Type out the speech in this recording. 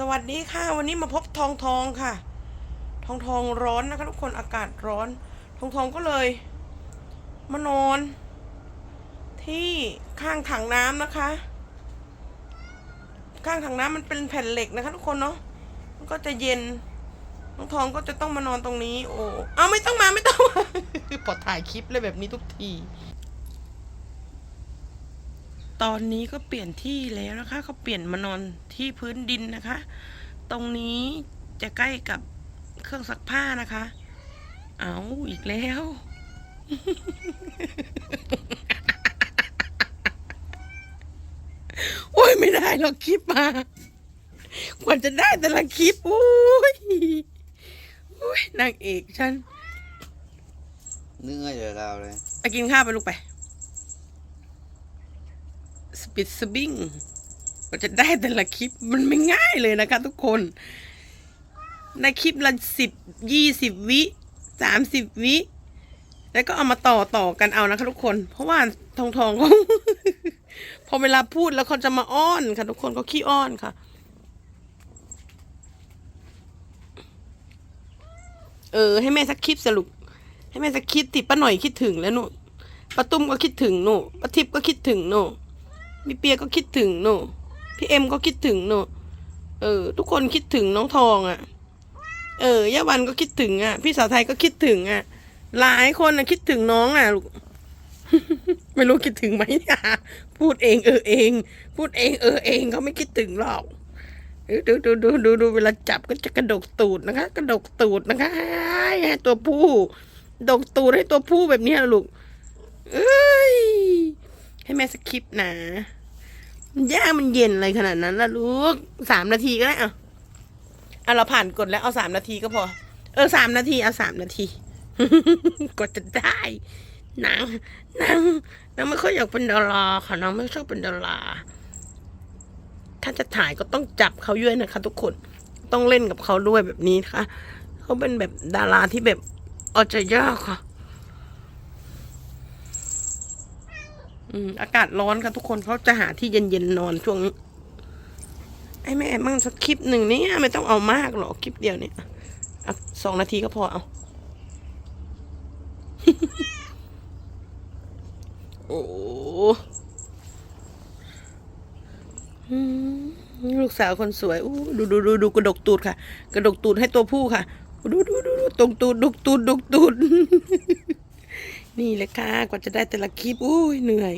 สวัสดีค่ะ วันนี้มาพบทองทองค่ะ ทองทองร้อนนะคะทุกคนอากาศร้อน ทองทองก็เลยมานอน ที่ข้างถังน้ำนะคะ ข้างถังน้ำมันเป็นแผ่นเหล็กนะคะ ทุกคนเนาะมันก็จะเย็นทองทองก็จะต้องมานอนตรงนี้ โอ้เอาไม่ต้องมาไม่ต้องมาพอถ่ายคลิปเลยแบบนี้ทุกที ตอนนี้ก็เปลี่ยนที่แล้วนะคะเขาเปลี่ยนมานอนที่พื้นดินนะคะ ตรงนี้จะใกล้กับเครื่องซักผ้านะคะ เอาอีกแล้ว โอ้ยไม่ได้หรอกคลิปมากว่าจะได้แต่ละคลิปโอ้ยโอ้ยนางเอกฉันเหนื่อยเลยเราเลย ไปกินข้าวไปลูกไปส ปิดสบิงกว่าจะได้แต่ละคลิปมันไม่ง่ายเลยนะคะทุกคน ในคลิปละสิบยี่สิบวิสามสิบวิแล้วก็เอามาต่อต่อกันเอานะคะทุกคน เพราะว่าทองทองเขาพอเวลาพูดแล้วเขาจะมาอ้อนค่ะ ทุกคนเขาขี้อ้อนค่ะ เออ ให้แม่สักคลิปสรุป ให้แม่สักคลิปติป้าหน่อยคิดถึงแล้วหนูป้าตุ้มก็คิดถึงหนูป้าทิพย์ก็คิดถึงหนู พี่เปียก็คิดถึงหนูพี่เอ็มก็คิดถึงหนูเออ ทุกคนคิดถึงน้องทองอะ เออย่าวันก็คิดถึงอะ พี่สาวไทยก็คิดถึงอะ หลายคนอะคิดถึงน้องอะลูกไม่รู้คิดถึงไหมเนี่ยพูดเองเออเอง พูดเองเออเองเขาไม่คิดถึงหรอกดูดูดูดูดูเวลาจับก็จะกระดกตูดนะคะ กระดกตูดนะคะให้ตัวผู้ดกตูดให้ตัวผู้แบบนี้ลูก เอ้ย ให้แม่สคริปต์นะ ยามันเย็นอะไรขนาดนั้นล่ะลูกสามนาทีก็ได้เอาเอาเราผ่านกฎแล้วเอาสามนาทีก็พอ เออสามนาทีเอาสามนาทีกว่าจะได้นางนางนางไม่ค่อยอยากเป็นดาราค่ะนางไม่ชอบเป็นดาราถ้าจะถ่ายก็ต้องจับเขาด้วยนะคะ ทุกคนต้องเล่นกับเขาด้วยแบบนี้นะคะเขาเป็นแบบดาราที่แบบเอาใจยากค่ะ อืมอากาศร้อนค่ะทุกคนเขาจะหาที่เย็นๆนอนช่วงนี้ไอ้แม่มั่งสักคลิปหนึ่งเนี่ยไม่ต้องเอามากหรอกคลิปเดียวเนี่ยอสองนาทีก็พอเอาโอ้ลูกสาวคนสวยอู้ดูดูดูดูกระดกตูดค่ะ กระดกตูดให้ตัวผู้ค่ะ ดูดูดูดูตรงตูดดกตูดดกตูด นี่เลยค่ะ กว่าจะได้แต่ละคลิปอู้ยเหนื่อย